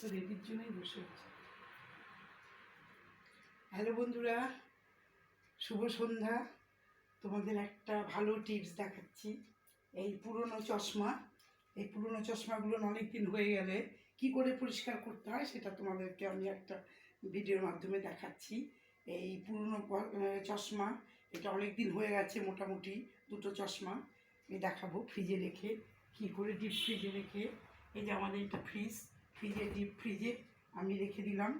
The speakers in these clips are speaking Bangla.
তো রেডির জন্যই বসে আছি। হ্যালো বন্ধুরা, শুভ সন্ধ্যা। তোমাদের একটা ভালো টিপস দেখাচ্ছি। এই পুরনো চশমা, এই পুরনো চশমাগুলো অনেক দিন হয়ে গেলে কি করে পরিষ্কার করতে হয় সেটা তোমাদেরকে আমি একটা ভিডিওর মাধ্যমে দেখাচ্ছি। এই পুরনো চশমা, এটা অনেক দিন হয়ে গেছে মোটামুটি দুটো চশমা। আমি দেখাবো ফ্রিজে রেখে কি করে ডিপ ফ্রিজে রেখে, এই যে আমাদের এটা ফ্রিজ ফ্রিজে ডিপ ফ্রিজে আমি রেখে দিলাম।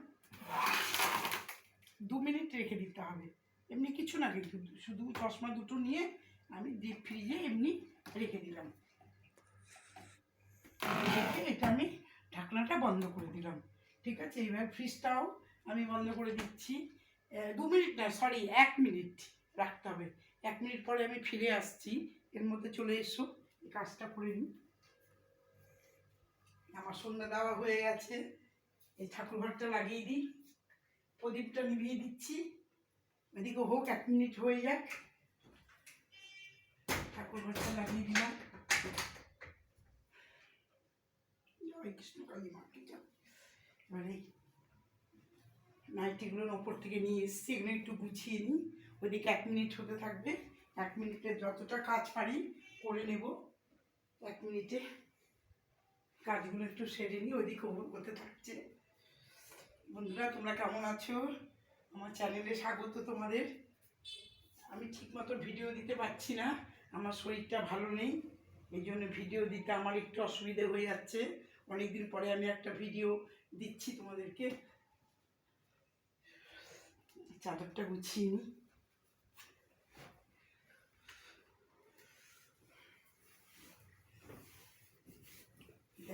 দু মিনিট রেখে দিতে হবে। এমনি কিছু না কিন্তু শুধু চশমা দুটো নিয়ে আমি ডিপ ফ্রিজে এমনি রেখে দিলাম। রেখে এটা আমি ঢাকনাটা বন্ধ করে দিলাম। ঠিক আছে, এবার ফ্রিজটাও আমি বন্ধ করে দিচ্ছি। দু মিনিট না সরি এক মিনিট রাখতে হবে। এক মিনিট পরে আমি ফিরে আসছি। এর মধ্যে চলে এসো কাজটা করে নিই। আমার সন্ধ্যা দেওয়া হয়ে গেছে। এই ঠাকুর ঘরটা লাগিয়ে দিই। প্রদীপটা নিভিয়ে দিচ্ছি। এদিকে হোক, এক মিনিট হয়ে যাক। ঠাকুর ঘরটা লাগিয়ে দিলাম। জয় কৃষ্ণ কালী মাকে। এবারে নাইটিগুলোর ওপর থেকে নিয়ে এসেছি, এগুলো একটু গুছিয়ে নিই। ওইদিকে এক মিনিট হতে থাকবে। এক মিনিটে যতটা কাজ পারি করে নেব। এক মিনিটে কাজগুলো একটু সেরে নিই, ওইদিকে ওপর করতে থাকছে। বন্ধুরা, তোমরা কেমন আছো? আমার চ্যানেলে স্বাগত তোমাদের। আমি ঠিকমতো ভিডিও দিতে পারছি না, আমার শরীরটা ভালো নেই, এই জন্য ভিডিও দিতে আমার একটু অসুবিধে হয়ে যাচ্ছে। অনেক দিন পরে আমি একটা ভিডিও দিচ্ছি তোমাদেরকে। চাদরটা গুছিয়ে নিই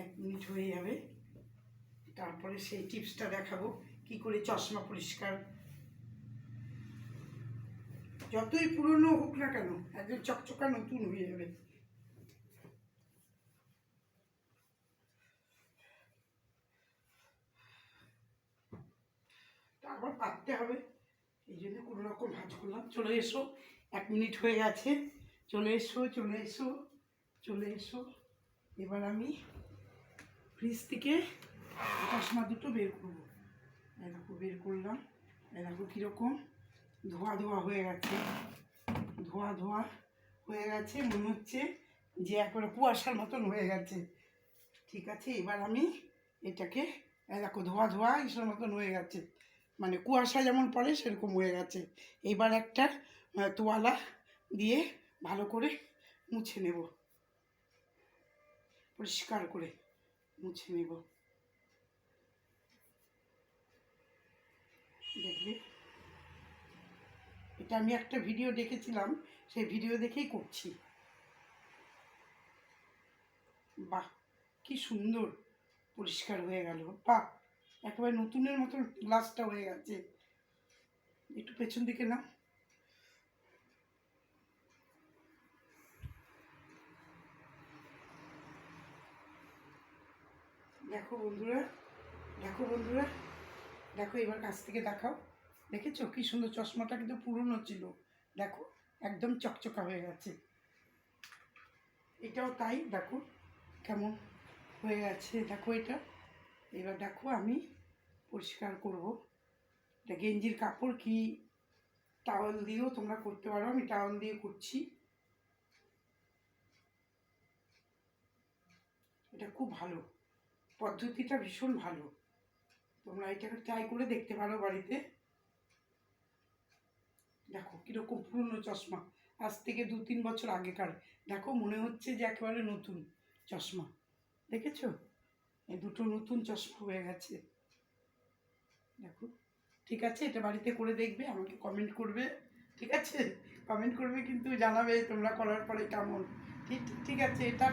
এক মিনিট হয়ে যাবে। তারপরে সেই টিপসটা দেখাবো, কি করে চশমা পরিষ্কার। যতই পুরনো হোক না কেন, একদম চকচকা নতুন হয়ে যাবে। তারপর পাততে হবে, এই জন্য কোনো রকম ভাজ করলাম। চলে এসো, এক মিনিট হয়ে গেছে। চলে এসো চলে এসো চলে এসো। এবার আমি ফ্রিজ থেকে চশমা দুটো বের করব। দেখো, বের করলাম। দেখো কীরকম ধোয়া ধোয়া হয়ে গেছে। ধোয়া ধোয়া হয়ে গেছে, মনে হচ্ছে যে একবারে কুয়াশার মতন হয়ে গেছে। ঠিক আছে, এবার আমি এটাকে দেখো, ধোয়া ধোয়া ইসের মতন হয়ে গেছে। মানে কুয়াশা যেমন পড়ে, সেরকম হয়ে গেছে। এবার একটা তোয়ালা দিয়ে ভালো করে মুছে নেব। পরিষ্কার করে। মুছে নেব। দেখবে। এটা আমি একটা ভিডিও দেখেছিলাম, সেই ভিডিও দেখেই করছি। বাহ, কি সুন্দর। পরিষ্কার হয়ে গেল। বাহ, একেবারে নতুনের মতন গ্লাসটা হয়ে গেছে। একটু পেছন দিকে না দেখো বন্ধুরা, দেখো বন্ধুরা, দেখো এবার কাছ থেকে দেখাও। দেখেছ? কি সুন্দর চশমাটা কিন্তু পুরনো ছিল। দেখো, একদম চকচকা হয়ে গেছে। এটাও তাই, দেখো কেমন হয়ে গেছে। দেখো এটা। এবার দেখো আমি পরিষ্কার করব। এটা গেঞ্জির কাপড় কি? টাওয়াল দিয়েও তোমরা করতে পারো। আমি টাওয়াল দিয়ে করছি। এটা খুব ভালো। পদ্ধতিটা ভীষণ ভালো। তোমরা এটাকে ট্রাই করে দেখতে পারো বাড়িতে। দেখো কীরকম পুরনো চশমা। আজ থেকে দু তিন বছর আগেকার। দেখো মনে হচ্ছে যে একেবারে নতুন চশমা। দেখেছ? এই দুটো নতুন চশমা হয়ে গেছে। দেখো। ঠিক আছে, এটা বাড়িতে করে দেখবে, আমাকে কমেন্ট করবে। ঠিক আছে? কমেন্ট করবে কিন্তু জানাবে তোমরা করার পরে কেমন। ঠিক ঠিক আছে, এটা